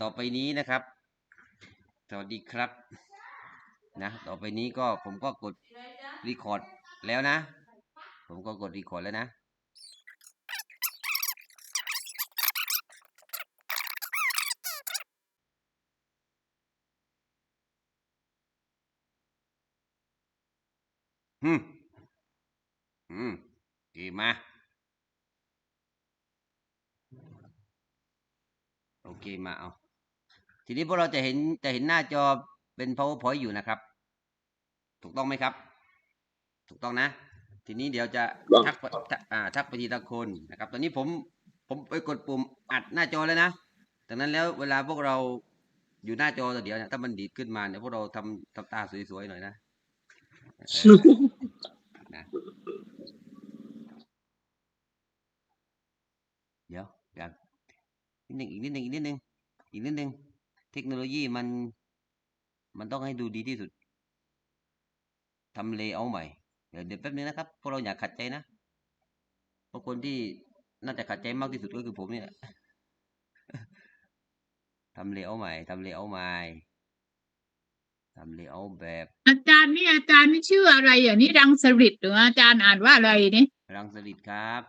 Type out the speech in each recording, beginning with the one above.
ต่อไปนี้นะครับ สวัสดีครับ นะ ต่อไปนี้ก็ผมก็กดรีคอร์ดแล้วนะ ผมก็กดรีคอร์ดแล้วนะอืม อืมดีมาโอเคมาเอา ทีนี้พวกเราจะเห็นจะเห็นหน้าจอเป็น powerpoint อยู่นะครับ ถูกต้องไหมครับ ถูกต้องนะ ทีนี้เดี๋ยวจะถูกต้องทักไปทักอ่าทักไปทีละคนนะครับ ตอนนี้ผมผมไปกดปุ่มอัดหน้าจอแล้วนะดังนั้นแล้วเวลาพวกเราอยู่หน้าจอตัวเดียวเนี่ยถ้ามันดีดขึ้นมาเนี่ยพวกเราทำทำตาสวยๆหน่อยนะเออนะเดี๋ยวอย่างนิดหนึ่งอีกนิดหนึ่งอีกนิดหนึ่งอีกนิดหนึ่งเทคโนโลยีมัน มันต้องให้ดูดีที่สุดทำเลเยอร์ใหม่ เดี๋ยวเดี๋ยวแป๊บนึงนะครับ พวกเราอย่าขัดใจนะเพราะคนที่น่าจะขัดใจมากที่สุดก็คือผมนี่แหละทำเลเยอร์ใหม่ทำเลเยอร์ใหม่ทำเลเยอร์แบบ อาจารย์นี่อาจารย์นี่ชื่ออะไรอะนี่รังสฤษหรืออาจารย์อ่านว่าอะไรนี่รังสลิดครับ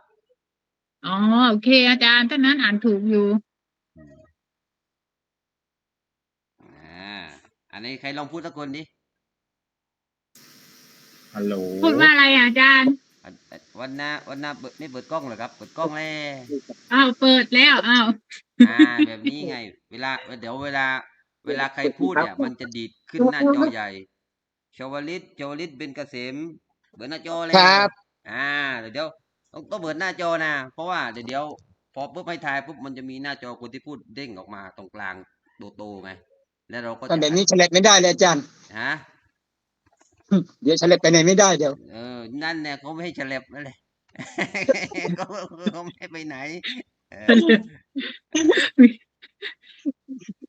อ๋อโอเค อาจารย์ท่านนั้นอ่านถูกอยู่ อืมอ่าอั นนี้ใครลองพูดสักคนดิฮัลโหลพูดว่าอะไรอะอาจารย์อันอันวันหน้าวันหน้าเปิดไม่เปิดกล้องเหรอครับ เปิดกล้องแล้ว อ้าวเปิดแล้วอ้าวอ่าแบบนี้ไง เวลาเดี๋ยวเวลา เวลาใครพูดเนี่ยมันจะดีดขึ้นหน้าจอใหญ่ชวลิตชวลิตเป็นเกษมเปิดหน้าจอเลยครับ อ่าเดี๋ยวเดี๋ยวต้องต้องเปิดหน้าจอนะเพราะว่าเดี๋ยวเดี๋ยวพอปุ๊บให้ทายปุ๊บมันจะมีหน้าจอคนที่พูดเด้งออกมาตรงกลางโตๆไง แล้วเราก็ถ้าจะแบบนี้เฉลบไม่ได้เลยอาจารย์ฮะเดี๋ยวเฉลบไปไหนไม่ได้เดี๋ยวเออนั่นเนี่ยเขาไม่ให้เฉลบนั่นแหละเขาเขาไม่ให้ไปไหนเออ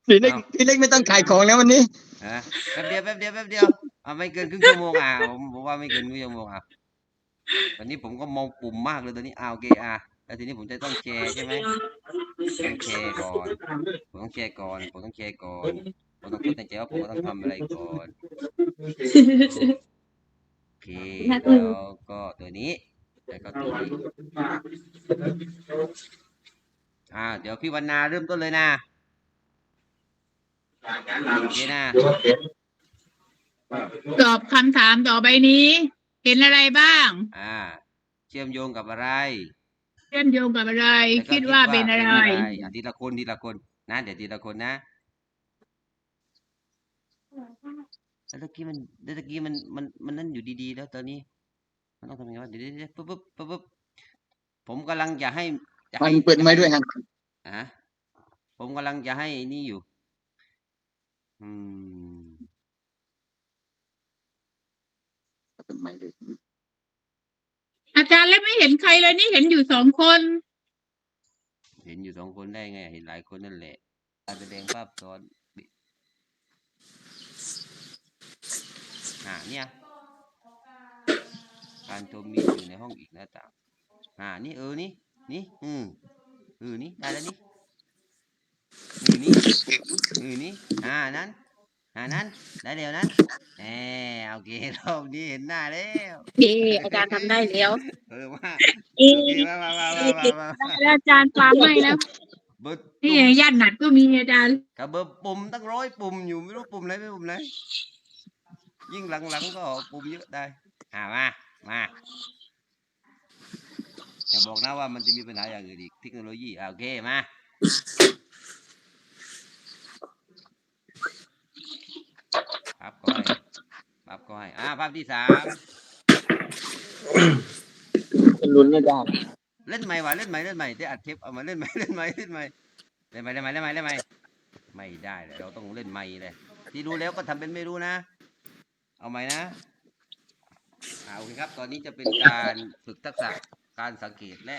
พี่เล็กอ้าวพี่เล็กไม่ต้องขายของแล้ววันนี้ฮะแป๊บเดียวแป๊บเดียวแป๊บเดียวเอาไม่เกินครึ่งชั่วโมงอะผมผมว่าไม่เกินครึ่งชั่วโมงอะตอนนี้ผมก็มองปุ่มมากเลยตอนนี้อ่าโอเคอะแล้วทีนี้ผมจะต้องแชร์ใช่ไหมต้องแชร์ก่อน ผมต้องแชร์ก่อน ผมต้องแชร์ก่อน ผมต้องคิดในใจว่าผมต้องทำอะไรก่อน โอเค แล้วก็ตัวนี้ แล้วก็ตัวนี้ อ่า เดี๋ยวพี่วรรณาเริ่มต้นเลยนะโอเคนะ ตอบคำถามต่อไปนี้ เห็นอะไรบ้าง อ่า เชื่อมโยงกับอะไรเชื่อมโยงกับอะไร คิดว่าเป็นอะไร อะทีละคนทีละคน นะ เดี๋ยวทีละคนนะ แล้วตะกี้มันแล้วตะกี้มันมันมันนั่นอยู่ดีๆ แล้วตอนนี้ มันต้องทำยังไงวะเดี๋ยวเดี๋ยวเดี๋ยวปุ๊บปุ๊บปุ๊บปุ๊บผมกำลังจะให้จะมัให้นเปิดไม้ด้วยฮะอะผมกำลังจะให้นี่อยู่ อืมเปิดไม้ด้วยอาจารย์แล้วไม่เห็นใครเลยนี่เห็นอยู่สองคน เห็นอยู่สองคนได้ไง เห็นหลายคนนั่นแหละการแสดงภาพซ้อนาเนี่ยการชมมีอยู่ในห้องอีกหน้าต่างอ่านี่เออนี่นี่อืมเออนี่ได้แล้วนี่เออนี่เออนี่อ่านั้นอ่านั้นได้แล้วนั้นแหมโอเครอบนี้เห็นหน้าแล้วเย่อาจารย์ทำได้แล้วเออมาเย่โอเคมามามามามามาแล้วอาจารย์ฟังให้แล้วเบิร์ดนี่ญาติหนัดก็มีอาจารย์กับเบอร์ปุ่มตั้งร้อยปุ่มอยู่ไม่รู้ปุ่มไหนไม่ปุ่มไหน ยิ่งหลังๆก็ปุ่มเยอะได้อ่ามามาอย่าบอกนะว่ามันจะมีปัญหาอย่างอื่นอีกเทคโนโลยีอ่าโอเคมาภาพก็ให้ภาพก็ให้อ่าภาพที่สามลุ้นอาจารย์เล่นใหม่ว่ะเล่นใหม่เล่นใหม่ได้อัดเทปเอามาเล่นใหม่เล่นใหม่เล่นใหม่เล่นใหม่เล่นใหม่เล่นใหม่เล่นใหม่ไม่ได้เลยเราต้องเล่นใหม่เลยที่รู้แล้วก็ทำเป็นไม่รู้นะ เอาใหมนะอ่าโอเคครับ ตอนนี้จะเป็นการฝึกทักษะการสังเกตและ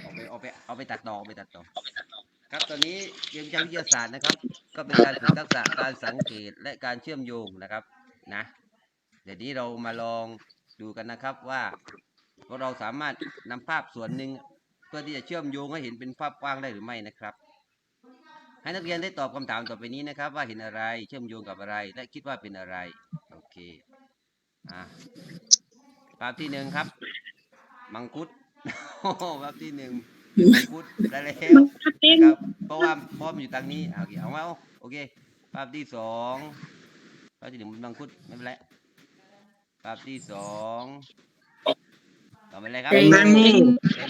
เอาไปเอาไปเอาไปตัดต่อเอาไปตัดต่อครับตอนนี้เรียนวิชาวิทยาศาสตร์นะครับ ก็เป็นการฝึกทักษะการสังเกตและการเชื่อมโยงนะครับนะ เดี๋ยวนี้เรามาลองดูกันนะครับว่าเราสามารถนำภาพส่วนหนึ่งเพื่อที่จะเชื่อมโยงให้เห็นเป็นภาพกว้างได้หรือไม่นะครับ ให้นักเรียนได้ตอบคำถามต่อไปนี้นะครับ ว่าเห็นอะไรเชื่อมโยงกับอะไร และคิดว่าเป็นอะไร เคอะภาพที่หนึ่งครับ มังคุดโอ้โหภาพที่หนึ่งมังคุดได้แล้วนะครับเพราะว่าเพราะมันอยู่ทางนี้อะโอเคเอามาเอาโอเคภาพที่สองภาพที่หนึ่งมันมังคุดไม่เป็นไรภาพที่สองต่อไปเลยครับแตงโม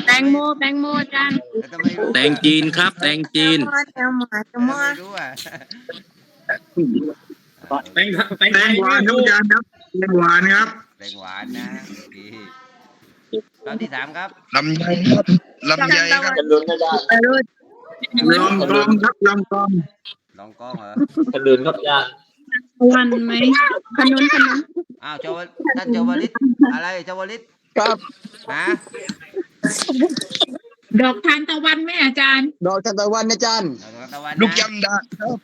แตงโมแตงโมอาจารย์แล้วทำไมรู้แตงจีนครับ แตงจีนแตงโมแตงโมทำไมรู้อะ แตงแตงแตงหวานครับอาจารย์ครับแตงหวานครับแตงหวานนะโอเคภาพที่สามครับลำไยครับลำไยครับกันลุ้นอาจารย์ลองกองครับลองกองลองกล้องเหรอกันลุ้นครับอาจารย์วันไหมขนุนขนุนอ้าวเจ้าวท่านเจ้าวลิตอะไรเจ้าวลิตครับฮะดอกทานตะวันไหมอาจารย์ ดอกทานตะวันนะอาจารย์เอาตะวันลูกนะยำดาครับ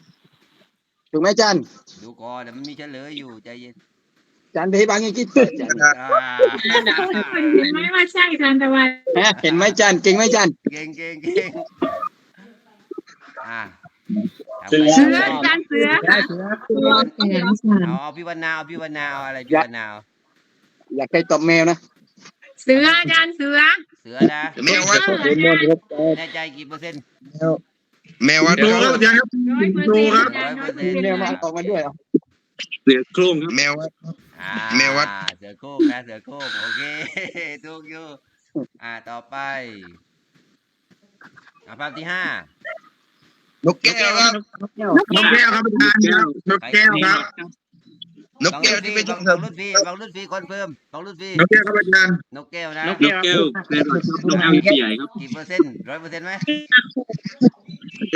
ถูกไหมอาจารย์ดูก่อนเดี๋ยวมันมีเฉลยอยู่ใจเย็นอาจารย์ที่บางอย่างคิดอาจารย์อ่าคุณเห็นไหมว่าใช่ทานตะวันฮะเห็นไหมอาจารย์เก่งไหมอาจารย์เก่งเก่งเก่งอ่าเสืออาจารย์เสือเอาเอาพี่วันนาเอาพี่วันนาเอาอะไรพี่วันนาเอาอยากให้ตอบแมวนะเสืออาจารย์เสือเสือนะแมววัดเห็นหมดครับแน่ใจกี่เปอร์เซ็นต์ แมววัดครับอาจารย์ครับร้อยเปอร์ดูเซ็นต์ครับอาจารย์ร้อยเปอร์มีเซ็นต์แมวมาออกมาด้วยเหรอเสือโคร่งครับแมววัดอ่าแมววัดเสือโคร่งนะเสือโคร่งโอเคถูกอยู่อ่าต่อไปอ่าภาพที่ห้านกแก้วครับนกแก้วครับอาจารย์ครับนกแก้วครับ นกแก้วที่ไม่ใช่ฟังครับรุ่นพี่ฟังรุ่นพี่คอนเฟิร์มฟังรุ่นพี่นกแก้วครับอาจารย์นกแก้วนะนกแก้วในรถนกแก้วที่ใหญ่ครับกี่เปอร์เซ็นต์ร้อยเปอร์เซ็นต์ไหม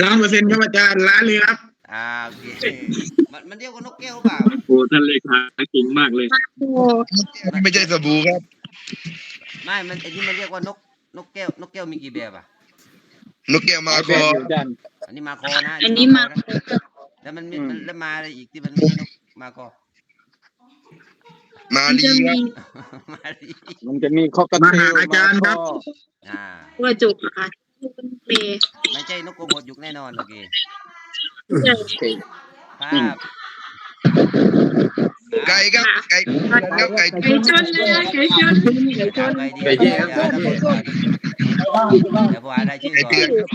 ล้านเปอร์เซ็นต์ครับอาจารย์ล้านเลยครับอ่าโอเคมันมันเรียกว่านกแก้วหรือเปล่าโอ้ท่านเลขาเก่งมากเลยไม่ใช่สบู่ครับไม่มันไอ้นี่มันเรียกว่านกนกแก้วนกแก้วมีกี่แบบอะนกแก้วมาคแบอบอาจารย์อันนี้มาคอนะอันนี้มาคอนะแล้วมันมีมันแล้วมาอะไรอีกที่มันไม่ใช่นกมาคอ มามันลีจะครัมีบมาดิมันจะมีข้อกระเทมาหาอาจารย์ครับ อ่าตัวจุกอะค่ะเปย์ไม่ใช่นกโกโมดยุกแน่นอนโอเคโอเคภาพไก่ครับไก่ครับไก่ไก่ชนเลยนะไก่ชนไก่ชน ไก่ดีไก่แย่ครับเดี๋ยวเดี๋ยวผมอ่านรายชื่อไก่ก่อนเตือนครับ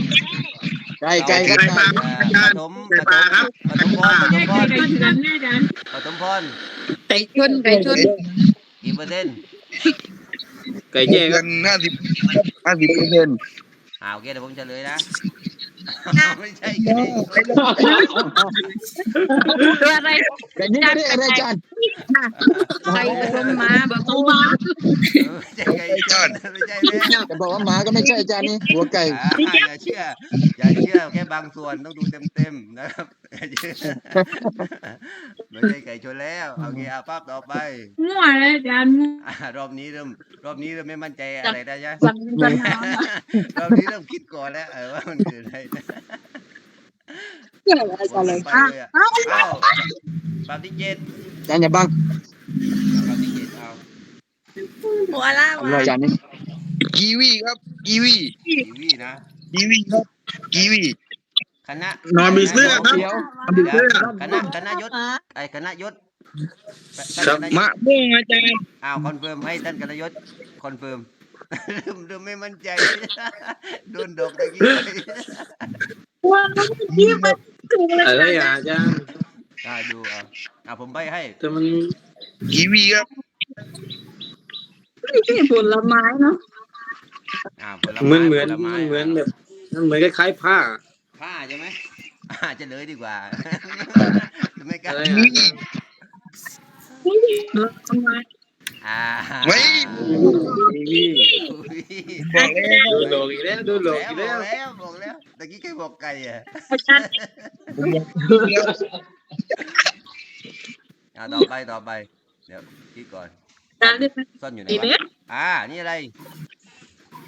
ไก่ไก่ครับไก่ปลาอาจารย์ปฐมปฐมปฐมพรปฐไก่มพรไก่ชนแน่อาจารย์ปฐมพรไก่ชนไก่ชนกี่เปอร์เซ็นต์ไก่แย่คเดืรัอบนห้าสิบห้าสิบเปอร์เซ็นต์อ่าโอเคเดี๋ยวผมเฉลยนะ ไม่ใช่ไก่ตัวอะไรไก่นี่ไม่ได้อะไรอาจารย์ไก่ชนมาบอกเขามาไม่ใช่ไก่ชนไม่ใช่แล้วจะบอกว่าหมาก็ไม่ใช่อาจารย์นี่หัวไก่อ่าอย่าเชื่อ อย่าเชื่อแค่บางส่วนต้องดูเต็มๆนะครับอย่าเชื่อไม่ใช่ไก่ชนแล้วโอเคเอาภาพต่อไปมั่วเลยอาจารย์มั่วอ่ารอบนี้เริ่มรอบนี้เริ่มไม่มั่นใจอะไรได้ใช่ไหมสั่งปัญหารอบนี้เริ่มคิดก่อนแล้วเออว่ามันคืออะไรนะเกี่ยวอะไรกันเลยไปเลยอะเอ้าภาพที่เจ็ดอาจารย์อย่าบังภาพที่เจ็ดเอาหัวล่าทำอะไรอาจารย์นี่กีวีครับ กีวีทีวีนะกีวีครับ กีวี คณะนอนมีเสื้อครับเขียวเดี๋ยวคณะคณะยศไอ้คณะยศท่านครับ มะศม่วงอาจารย์อ้าวคอนเฟิร์มให้ท่านคณะยศคอนเฟิร์ม เริ่มเริ่มไม่มั่นใจโดนดอกตะกี้ว่าที่มันถูกเลยอะไรอะอาจารย์อ่าดูเอาอ่าผมใบให้แต่มันกีวีครับไม่ใช่ผลไม้เนาะอ่าผลเหมืไม้อนเหมือนผลไม้เหมือนแบบมันเหมือนคล้ายๆผ้า ผ้าใช่ไหมอ่าจะเลยดีกว่าไม่กล้าอะไรกีอะวีผลไม้ อ่าไว้นี่อุ๊ยบอกแล้วดูโลกอีกแล้วดูโลกอีกบแล้อกวแล้วบอกแล้วตะกี้ใครบอกไก่อะอาจารย์อ่าต่อไปต่อไปเดี๋ยวคิดก่อนอาจารย์เรียกซ่อนอยู่ไหนดีเบวะสอ่า นี่อะไร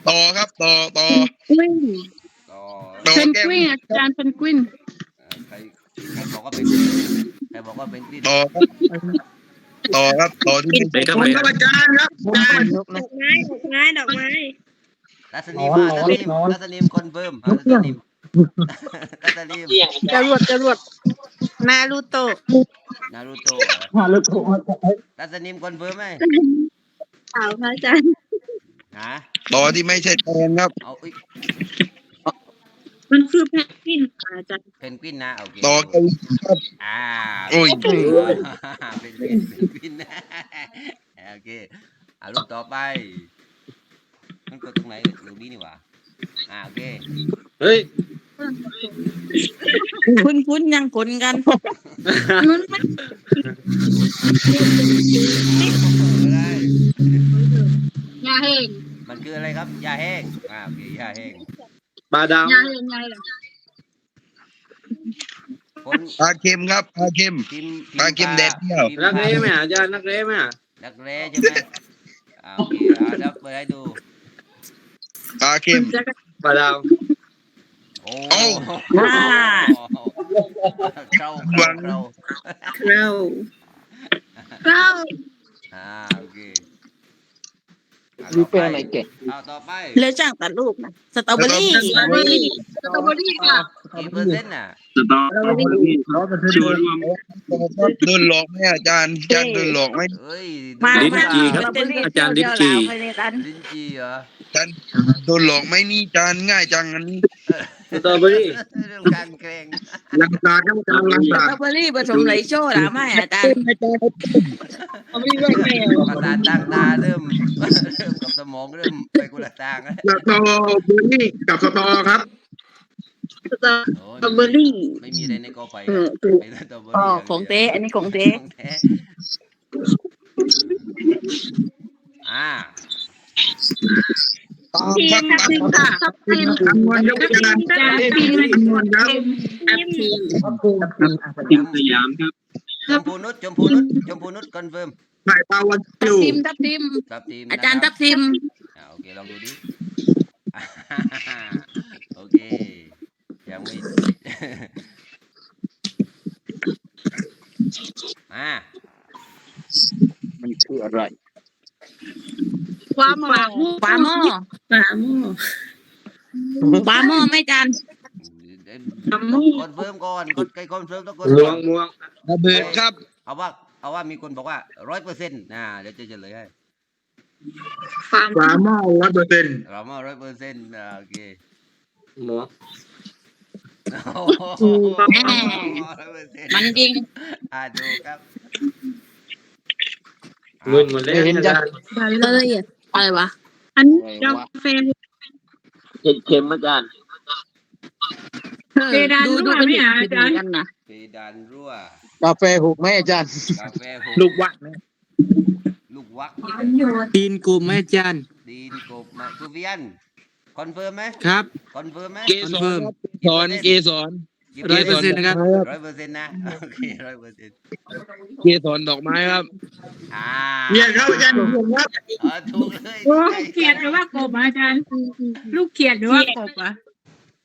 ต่อครับ ต่อ ต่อกุ้งต่อต่อเป็นแก้วกวินอาจารย์เป็นกวินอ่าใครใครบอกว่าเป็นใครบอกว่าเป็นกลิ้นต่อครับ ต่อครับต่อที่เป็นไหนครับไหนครับอาจารย์ครับนกนะดอกไม้ดอกไม้ดอกไม้รัศนีมารัศนีรัศนีคอนเฟิร์มรัศนีตัสลีมจรวดจรวดนารูโตะนารูโตะเหรอฮาลูกโตัสลีมคอนเฟิร์มไหมสาวพระอาจารย์ฮะต่อที่ไม่ใช่แตนครับเอาอุ๊ย มันคือแพนกวินค่ะอาจารย์เพนกวินนะโอเคต่อเกาหลีครับ อ่าโอ้ยเป็นเป็นเพนกวินนะโอเคอ่ารูปต่อไปมันกดตรงไหนตรงนี้นี่หว่าอ่าโอเคเฮ้ยคุ้นคุ้นๆยังผลกัน มันมันอะไรยาแห้งมันคืออะไรครับยาแห้งอ่าโอเคยาแห้ง ปลาดาว ยาแห้งไงล่ะคนปลาเค็มครับปลาเค็ม พิมพ์ปลาเค็มแดดเดียว พิมพ์นักเร่ไหมอาจารย์นักเร่ไหมนักเร่ใช่ไหมอ่าโอเคอ่าแล้วเปิดให้ดู ปลาเค็ม ปลาดาวโอ้เอ้าอ่าเราเราเราเรา เรา อ่าโอเค อ่าดูต่อแปลไปไหนเก่งอ่าต่อไปเลือกจ้างตัดลูกนะสตรอเบอรี่สตรอเบอรี่สตรอเบอรี่ค่ะกี่เปอร์เซ็นต์น่ะโดนหลอกไหมอาจารย์อาจารย์โดนหลอกไหมเอ้ยมาลิ้นมาจี่ครับสตเบอรี่อาจารย์ลิ้นเดียวจี่ๆไปในกันลิ้นจี่เหรออาจารย์โดนหลอกไหมนี่อาจารย์ง่ายจังอันนี้สตรอเบอรี่เรื่องการเกรงลังตาครับอาจารย์ลังสตาตรอเบอรี่ผสมไหลโจ้หรือไม่อาจารย์ ประสาทต่างตาเริ่มเริ่มกับสมองเริ่มไปกุละทางแล้วสตรอเบอรี่กับสตอครับสตรอโอ้ยเบอรี่ไม่มีอะไรในกอไผ่เออถูกเป็นสตรอเบออ๋อรี่ของเต้อันนี้ของเต้ของแท้อ่าทีมทับทิมค่ะทับทิมคำนวณยกทับอาทิจารมย์จ้าทีมคำนวณครับ ทับทิมทีมสยามครับ ชมพูนุชชมพูนุชชมพูนุชคอนเฟิร์มถ่ายปลาวันทัจิบวทิมทับทิมครับทีมอาจารย์ทับทิมอ่าโอเคลองดูดิโอเคยังไม่ อ่ามันคืออะไรความหวังปลาหม้อปลาหม้อปลาหม้อไม่จานปลาหม้อ คอนเฟิร์มก่อนกดใครคอนเฟิร์มต้องกดม่วงม่วงระเบิดครับ เอาว่าเอาว่ามีคนบอกว่าร้อยเปอร์เซ็นต์นะเดี๋ยวจะเฉลยให้ความปลาหม้อร้อยเปอร์เซ็นต์เรามาร้อยเปอร์เซ็นต์โอเคม่วงร้อยเปอร์เซ็นต์มันจริงอ่าดูครับมึนหมดแล้วอาจารย์เลยอะไรวะอันกาแฟเค็มอาจารย์ เพดานรั่วไหมอะอาจารย์กันนะเพดานรั่ว กาแฟหกไหมอาจารย์ กาแฟหกลูกวัดลูกวักตีนกลุ่มไหมอาจารย์ ดีนกบมาคูเวียนคอนเฟิร์มไหมครับ คอนเฟิร์มไหมเกสรครับเกสรเกสรร้อยเปอร์เซ็นต์นะครับ ร้อยเปอร์เซ็นต์นะโอเคร้อยเปอร์เซ็นต์เกสรดอกไม้ครับ อ่าเนี่ยครับอาจารย์ผมครับเออถูกเลยโอ้เขียดหรือว่ากบอะอาจารย์ ลูกเขียดหรือว่ากบอะ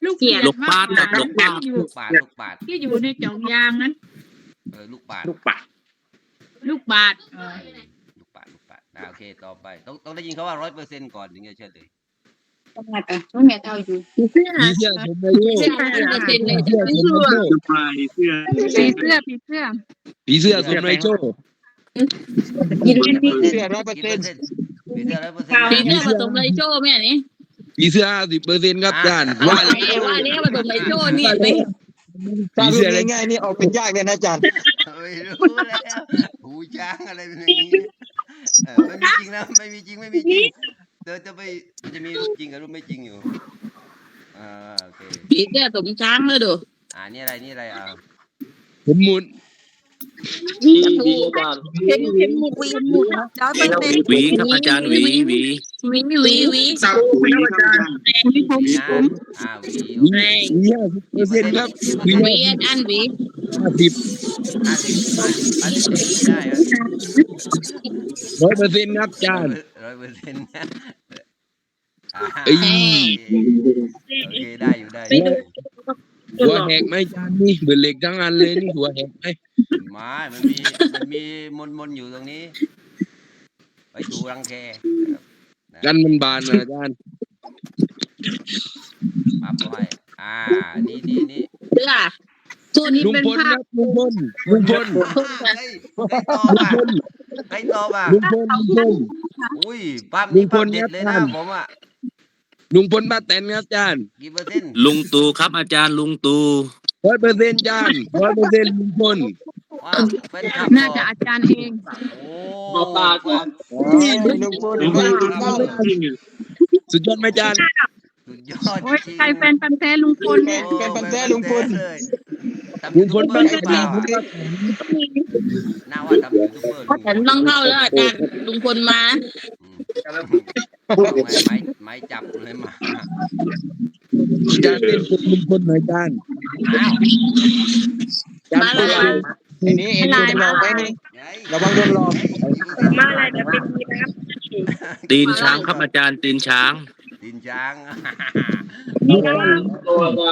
ลูกเขียดลูกปาดมกลูกปาดที่อยู่ลูกปาด ลูกปาดที่อยู่ในจองยางนั้น เออลูกปาดลูกปัดลูกบาทเออลูกปาดลูกปาดอ่าโอเคต่อไปต้องต้องได้ยินเขาว่าร้อยเปอร์เซ็นต์ก่อนถึงจะเชื่อเลยต้องไงเท่าอยู่ผีเสื้อผมอายุเส้นห้าเปอร์เซ็นต์เลยผีเสื้อผมอายุผีเสื้อผีเสื้อผีเสื้อผมอายุกินเสื้อร้อยเปอร์เซ็นต์มีเสื้อร้อยเปอร์เซ็นต์ปีเสื้อผสมไหลโจ้แม่นี่ ผีเสื้อห้าสิบเปอร์เซ็นต์ครับอาจารย์ว่าว่าแล้วว่าแล้วผสมไหลโจ้นี่ไหมถ้ารูปง่ายๆนี่ออกเป็นยากเลยนะอาจารย์ไม่รู้แล้วหูช้างอะไรเป็นอย่างนี้เออไม่มีจริงนะไม่มีจริงไม่มีจริงเดี๋ยวจะไปมันจะมีรูปจริงกับรูปไม่จริงอยู่อ่าโอเคปีเสื้อสมช้างเลยดูอ่านี่อะไรนี่อะไรอ่าผมหมุน วีวีอาจารย์เห็นเห็นหมุดวีหมุดร้อยเปอร์เซ็นต์หวีครับอาจารย์หวีหวีวีวีวีสับครับอาจารย์วีนะอ่าวีวีห้าสิบเปอร์เซ็นต์ครับวีวีอันวีห้าสิบห้าสิบห้าสิบได้เหรอร้อยเปอร์เซ็นต์ครับอาจารย์ร้อยเปอร์เซ็นต์นะอ่าเอ้ยโอเคได้อยู่ได้อยู่ หัวแหกไหมอาจารย์นี่เบื่อเหล็กทั้งอันเลยนี่หัวแหกไหมไม่มันมี มันมีมนมนๆอยู่ตรงนี้ไปถูรังแคกันมันบานนะอาจารย์ปั๊บเข้าไปอ่าอ่า นี่นี่นี่เสื้อส่วนนี้ลุงเป็นพลภาคพรับลุงพลลุงพลใครใครตอบอะใครตอบอะลุงพลลุงพล อุ้ยภาพลุนี้งพภาพลเด็ดเลยครันะบผมอะ ลุงพลป้าแตนครับอาจารย์กี่เปอร์เซ็นต์ลุงตู่ครับอาจารย์ลุงตู่ร้อยเปอร์เซ็นต์อาจารย์ร้อยเปอร์เซ็นต์ลุงพลว้าวเป็นคลับน่าจะอาจารย์เองโอ้หมอปลาก็ลุงพลลุงพลลุงพลจริงสุดยอดไหมอาจารย์สุดยอดโอ้ยจริงใครแฟนพันธุ์แท้ลุงพลเนี่ยโอ้เป็นปันแท้ลุงพลเลยทำลุยูงพทูบลเบอป้าร์หแตรือนเปล่าลุงพลน่าว่าทำยูทูบเบอร์ฉันต้องเข้าแล้วอาจารย์ลุงพลมาอืม ไม่ไม่ไม่จับเลยมาอาจารย์เป็นคนลุงพลหน่อยอาจารย์อ้าวอาจารย์เป็นอะไรไอ้นี่เอ็นโดนหลอกไหมนี่ไงระวังโดนหลอกมาอะไรนะเป็นตีนช้างครับอาจารย์ตีนช้างดินช้างตัวก็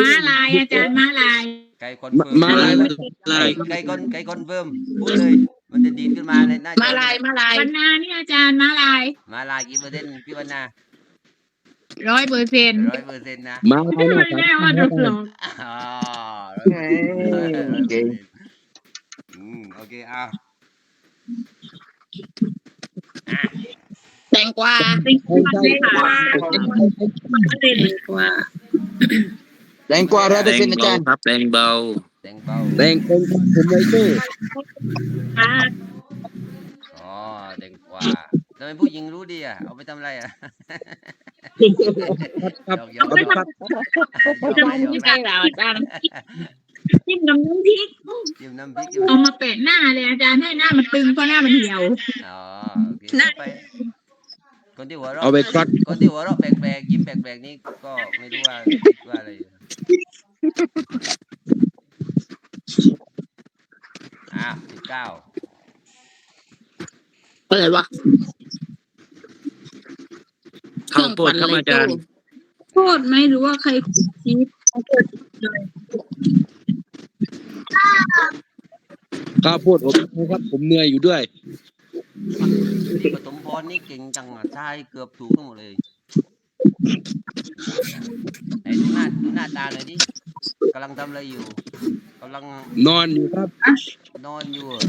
ม้าลายอาจารย์ม้าลายไก่คอนเฟิร์มมาอะไรนะลายไก่คอนไก่คอนเฟิร์มพูดเลย มันจะดีดขึ้นมาในหน้าจอมาลายมาลายวันนานี่อาจารย์ม้าลายมาลายกี่เปอร์เซ็นต์พี่วันนาร้อยเปอร์เซ็นต์ร้อยเปอร์เซ็นต์นะมาอะไรไม่นะแน่ว่าจะหลอกอ๋อเก่งอืมโอเคอะแตงกวาใช่ใช่แตงกวาแรงกว่าร้อยแรเปอร์งเซ็นต์อาเบาจารย์ครับแรงเบา แตงเบาแรงเป็นคนผมเลยตู้อ๋อแตงกวาทำไมผู้หญิงรู้ดีอะเอาไปทำอะไรอะครับยอกๆครับไม่ใช่เหรออาจารย์จิ้มน้ำน้ำพริกจิ้มน้ำพริกเอามาแปะหน้าเลยอาจารย์ให้หน้ามันตึงเพราะหน้ามันเหี่ยวอ๋อโอเคต่อไปคนที่หัวเราะเอาไปคลักคนที่หัวเราะแปลกๆยิ้มแปลกๆนี่ก็ไม่รู้ว่าคิดว่าอะไร อยู่อะสิบเก้าเปิดวะข้าวโพดครับอาจารย์ โทษไหมหรือว่าใครคิดข้าวโพดผมนะครับ ผมเหนื่อยอยู่ด้วย นี่ปฐมพรนี่เก่งจังอะใช่เกือบถูกทั้งหมดเลยไหนดูหน้าดูหน้าตาหน่อยดิกำลังทำอะไรอยู่ กำลังนอนอยู่ครับ นอนอยู่เหรอ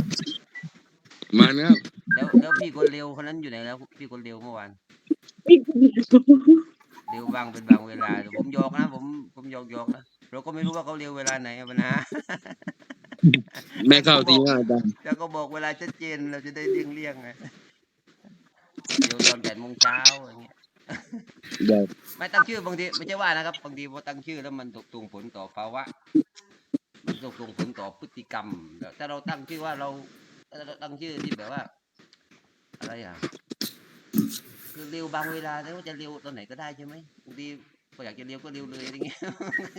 มานะครับแล้วแล้วพี่คนเร็วคนนั้นอยู่ไหนแล้วพี่คนเร็วเมื่อวานเร็วบางเป็นบางเวลาแต่ผมหยอกนะผมผมหยอกหยอกนะเราก็ไม่รู้ว่าเขาเร็วเวลาไหนอะปัญหา ไม่เข้าทีว่าอาจารย์แล้วก็บอกเวลาชัดเจนเราจะได้เลี่ยงเลี่ยงไงเดี๋ยวตอนแปดโมงเช้าอย่างเงี้ยเดี๋ยวไม่ตั้งชื่อบางทีไม่ใช่ว่านะครับบางทีพอตั้งชื่อแล้วมันตกตรงผลต่อภาวะ มันตกตรงผลต่อพฤติกรรมแต่ถ้าเราตั้งชื่อว่าเราถ้าเราตั้งชื่อที่แบบว่า อะไรอะ คือเร็วบางเวลาแล้วาจะเร็วตอนไหนก็ได้ใช่ไหมบางทีพออยากจะเร็วก็เร็วเลยอะไรเงี้ย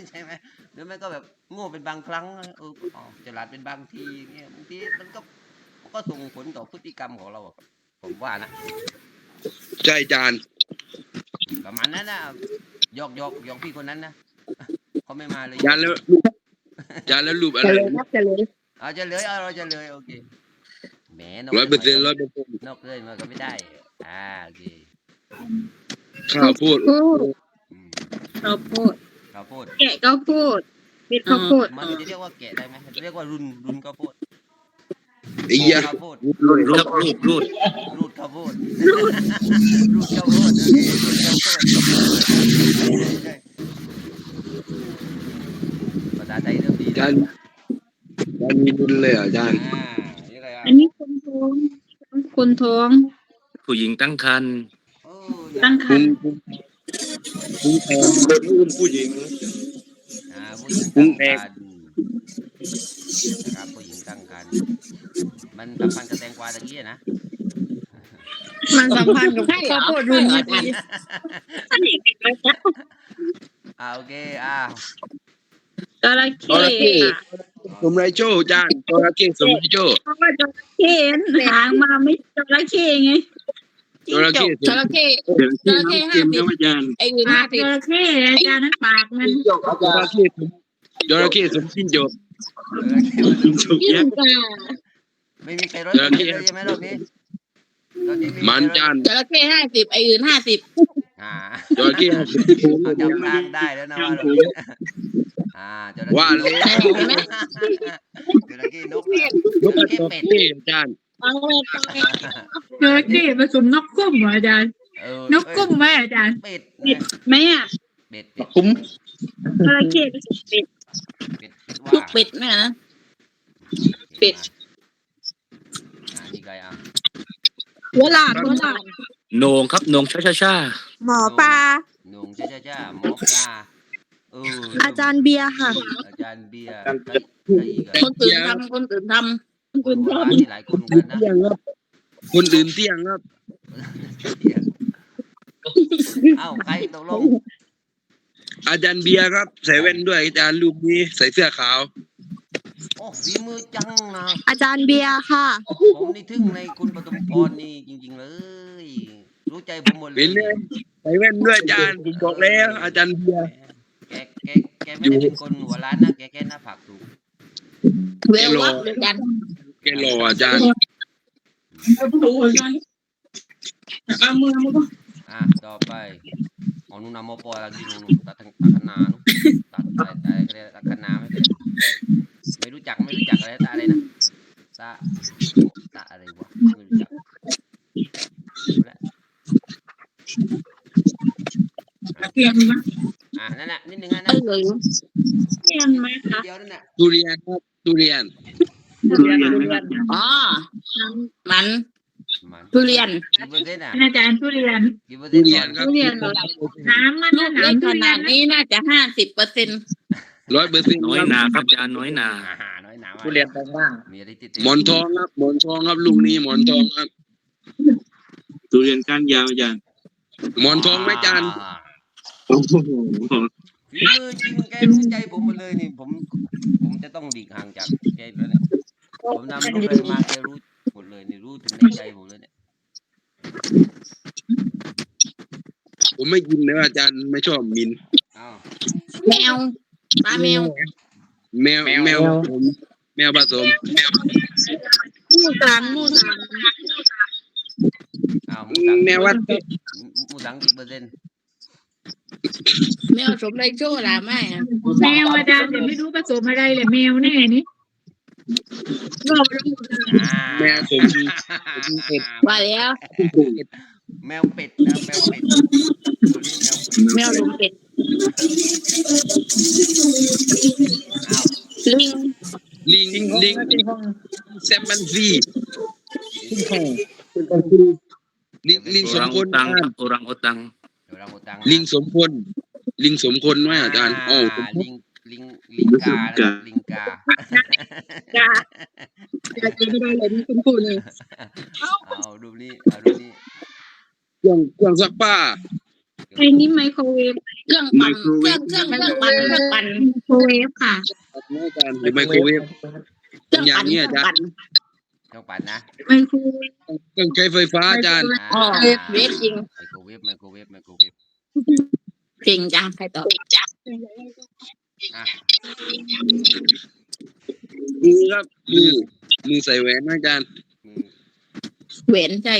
ใช่ไหมหรือไม่ก็แบบโง่เป็นบางครั้งเอออ๋อฉลาดเป็นบางทีเงี้ยบางทีมันก็มันก็ส่งผลต่อพฤติกรรมของเราอะผมว่านะใช่อาจารย์ประมาณนั้นนะหยอกหยอกหยอกพี่คนนั้นนะเขาไม่มาเลยอาจารย์แล้วอา จารย์แล้วรูปอะไรจะเลยครับจะเลยเอาจะเลยเอาเราจะเลยโอเคแหมนกร้อยเปอร์เซ็นต์ร้อยเปอร์เซ็นต์นกเลยมันก็ไม่ได้ อ่าโอเคข้าวโพดโพดอืมข้าวโพดข้าวโพดแกะข้าวโพดเม็ดข้าวโพดมันจะเรียกว่าแกะได้ไหมจะเรียกว่ารุนรุนข้าวโพดไอ้ยาข้าวโพดรูดรูดรูดรูดรูดข้าวโพดรูดข้าวโพดโอเครูดข้าวโพดใช่ภาษาไทยเริ่มดีอา จารย์อาจารย์มีบุญเลยเหรออาจารย์อ่านี่อะไรอะอันนี้คนท้องคนท้องผู้หญิงตั้งครรภ์โอ้ตั้งครบุรญภ์บุญบุญแทน เป็นรุ่นผู้หญิง อ่าผู้หญิงกุ้ตั้งงแดคงรรภ์นะครับผู้หญิงตั้งครรภ์มันสัมพันธ์กับแตงกวาตะกี้อะนะมันสัมพันธ์กับข้าวโพดรุนอาจารย์อ่าโอเคอ่า จระจเข้ระเข้สมไรโจ้อาจารย์จระเข้สมไรโจ้เพราะว่าจระเข้หางมาไม่จระเข้ไงจระเข้สจมระเข้เดี๋ยวจระเข้ห้าสิบอาจารย์ไอ้อื่นปาห้ากสิจบระเข้อาจารย์นั้นปากมันจบอาจจารระย์เข้สมจระเข้สมสิ้นโจบยิ่งกว่าไม่มีใครร้อยจระเข้เลยใช่ไหมรอบนี้รอบนี้มันอาจารย์จระเข้ห้าสิบไอ้อื่นห้าสิบอ่าอ่าจระเข้เอาผมเขาจำร่างได้แล้วนะว่าเรา อ่าจระเข้ว่าเลยเห็นไหมจระเข้นกอะนกกระจอกเทศอาจารย์ฟังเลยฟังเลยเจอเก้ผสมนกกุ้มเหรออาจารย์ เออนกกุ้มไหมอาจารย์เป็ดเป็ดแม่อะเป็ดเป็ด คุ้มจระเข้เป็นเป็ดเป็ดลูกเป็ดแม่นะ เป็ด อ่านี่ไงอะหัวหลานหัวหลานโหนงครับโหนงช้าช้าช้าหมอปลา หนุ่งจ้าจ้าจ้าหมอปลาเอออาจารย์เบียร์ค่ะ อาจารย์เบียร์ใครใครอีกอะคนตื่นทำคนตื่นทำคนตื่นทอ่านี่หลายคนเหมือนกันนะเที่ยงครับคนอื่นเที่ยงครับเอ้าใครตกลงอาจารย์เบียร์ครับใส่แว่นด้วยอาจารย์รูปนี้ใส่เสื้อขาวโอ้ฝีมือจังนะอาจารย์เบียร์ค่ะ ผมนี่ทึ่งในคุณปฐมพรนี่จริง ๆ เลย รู้ใจผมหมดเลเห็ยนไหมใส่แว่นด้วยอาจารย์ผมบอกแล้ว อาจารย์เบียร์แกแกแก ไม่ได้เป็นคนหัวล้านนะแกแค่หน้าผากสูงำเวลวับเลยกันแกหล่ออาจารย์เอามือมืออะต่อไปอ๋อนุนามโปอลากินุนตัดทางตัดคณานุตัดอะไรอะไรตัดคณาไม่เป็นไม่รู้จักไม่รู้จักอะไรตาอะไรนะตาตาอะไรวะไม่รู้จักรู้แล้วเตรียมนะ อะนั่นแหละนิดนึงนะเอนะอเรียนไหมคะเดียวนั่นแหละทุเรียนครับทุเรียนอ๋อมันมันทุเรียนกี่เปอร์เซ็นต์อะอาจารย์ทุเรียนกี่เปอร์ทุเซ็นต์เรีก่ยอนนครับทุเรียนเหรอน้ำมันลูนะกเล็กน้ำทุขเรียนานดนะนี้น่าจะห้าสิบเปอร์เซ็นต์ร้อยเปอร์เซ็นต์น้อยหนาครับอาจารย์น้อยหนาอ่าฮะน้อยหนาว่าทุเรียนแปลงร่างมีอะไรติดหมอนทองครับหมอนทองครับลูกนี้หมอนทองครับทุเรียนก้านยาวอาจารย์หมอนทองไหมอาจารย์โอ้โห ฝีมือจริงแกรู้ใจผมหมดเลยนี่ผมผมจะต้องดีกห่างจากแกแล้วเนี่ยผมนำลูกอะไรมาแกรู้หมดเลยนี่รู้ถึงในใจผมเลยเนี่ยผมไม่กินนะอาจารย์ไม่ชอบมินอ้าวแมวตาแมวแมวแมวผมแมวผสมมูสังมูสังอ้าวหมูสังแมววัดหมูสังกี่เปอร์เซ็นต์ แมวสมไรโจ้ละไม่อะแมวอาจารย์แต่ไม่รู้ผสมอะไรเลยแมวแน่นี่อ่าแมวสมเป็ดว่าแล้วแมวเป็ดนะแมวเป็ดตัวนี้แมวเป็ดแมวลุงเป็ดอ้าวลิงลิงลิงแซมบันซีลิงลิงโอสมรังพอุลตังครับโอรังอุตังเดี๋ยวเราหมดตังค์ลิงสมพลลิงสมพลไหมอาจารย์โอ้าลิงลิงลิงกานะครับลิงกา กาจะกินไม่ได้เลยนี่คุณครูเลยเอาดูนี่เอาดูนี่เครื่องเครื่องซักผ้าไอ้นี่ไมโครเวฟเครื่องปั่นเครื่องเครื่องเครื่องปั่นเครื่องปั่นไมโครเวฟค่ะอาจารย์หรือไมโครเวฟเครื่องอย่างปั่นนี้เครื่อาองจารย์ปั่ นต้องปั่นนะไมโครเวฟเครื่องใช้ไฟฟ้าอาจารย์อ๋อเวฟจริงไมโครเวฟไมโครเวฟไมโครเวฟจริงจังใครตอบอะมือครับมือมือใส่แหวนไหมอาจารย์ มือเวนใช่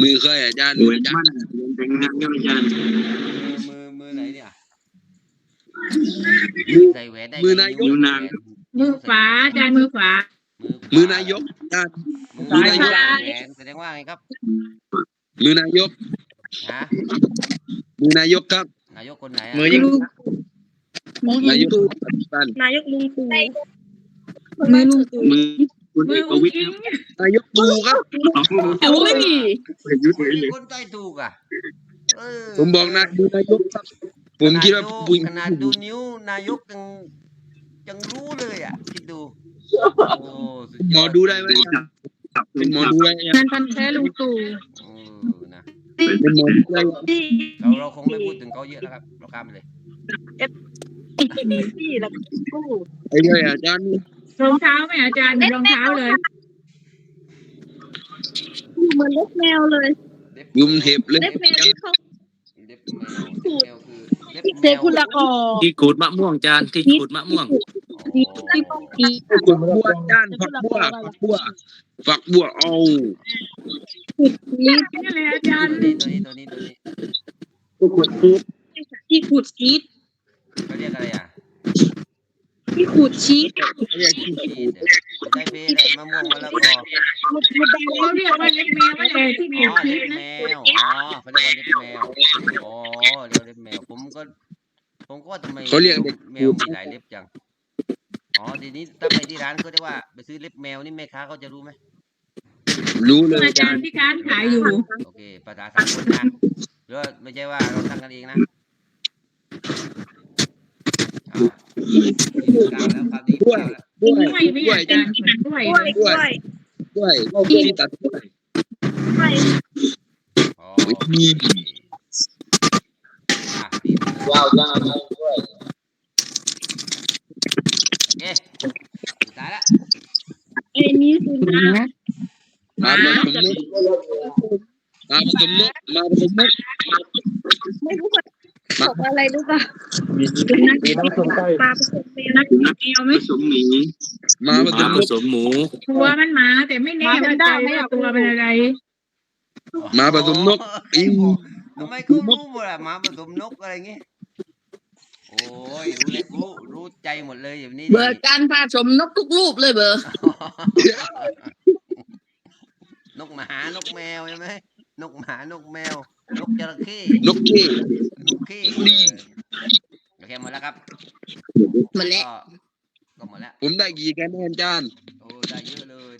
มือเคยอาจารย์เหมือนอาจารมั่นย์เรียนแต่งงานกับอาจารย์มือมือไหนเนี่ยมือใส่แหวนได้มือนายกนิ้วนาง มือขวาอาจารย์มือขวา มือนายกอาจารย์มือมือนายกใส่แหวนแสดงว่าไงครับ มือนายกฮะมือนายกครับ นายกคนไหนอะมือยิงนายกอาจารย์นายกลุงตู่มือลุงตู่มือคุณมืเออกอุ้งวิทย์อิงนายกตูครับโอ้ยประยุทธ์คนเลยนี้เลยคนใต้ถูกอะเออผมบอกนะมือนายกครับผมคิดว่าขนดูปุยขนาดดูนิ้วนายกยังยังรู้เลยอะคิดดู โอ้สุดหมยออดดูได้ไหมอาจารย์เป็นหมอดูได้ไหมงานพันแท้ลุงตู่เออนะเป็นหมอดูได้ไหมเราเราคงไม่พูดถึงเขาเยอะแล้วครับ เราข้ามไปเลยพี่แล้วกู้ไอ้เลยอาจารย์รองเท้าไหมอาจารย์มีรองเท้าเลยเหมือนเล็บแมวเลยเล็บยุมเทปเลยเล็บแมวที่เขาเล็บแมวเล็บแมวคือเล็บแมเซวคุละออที่ขูดมะม่วงอาจารย์ที่ขูดมะม่วง อ๋อฝักบัวอาจารย์ฝักบัวฝักบัวฝักบัวเอานี่เลยอาจารย์ตัวนี้ตัวนี้ตัวนี้ตัวนี้ที่ขูดชีสเขาเรียกอะไรอะที่ขูดชีสเรียกชีสได้เบสมะม่วงมะละกอเขาเรียกว่าเล็บแมวไม่เลยที่อ๋มีอชีเล็สบนะแมวอ๋อเขาเรียกว่าเล็บแมวอ๋อเรียกว่าเล็บแมวผมก็ ผมก็ว่าทำไมเขาเรียกเด็กแมวมีหลายเล็บจัง อ๋อทีนี้ถ้าไปที่ร้านเขาจะว่า ไปซื้อเล็บแมวนี่แม่ค้าเขาจะรู้ไหมรู้เลยอาอาจาจารรย์ย์ที่การขายอยู่ โอเค ภาษาสากลนะหรือว่าไม่ใช่ว่าเราตั้งกันเองนะอ่าเก้าแล้วครับนี่เก้าแล้วด้วยกล้วยไม่อาจารย์กล้วยกล้วยเลยกล้วยด้วยที่ตัดด้วยกล้วยอ๋อมีอะนี่ว้าวยาวด้วย โอเคสุดท้ายละไอ้นี้คือน้มาผสมมุกมาผสมมุกมาผสมมุกำไม่รู้ว่าบอกอะไรรู้ป่ะเป็นนักปลาผสมแมวนักแมวไหมผสมหมีมาผสม้ามผมุกสมหมูตัวมันหมาแต่ไม่แน่ว่าใจว่าตัวเป็นอะไร มาผสมนกโอ้โหทำไมเขารู้หมดอะหมาผสมนกอะไรเงี้ยโอ้ยรู้เลยรู้รู้ใจหมดเลยอย่างนี้เบอร์การผสมนกทุกรูปเลยเบอร์นกหมานกแมวใช่ไหมนกหมานกแมว นกจระเข้นกขี้นกขี้โอเคหมดแล้วครับหมดแล้วก็ก็หมดแล้วผมได้กี่คะแนนอาจารย์โอ้ได้เยอะเลย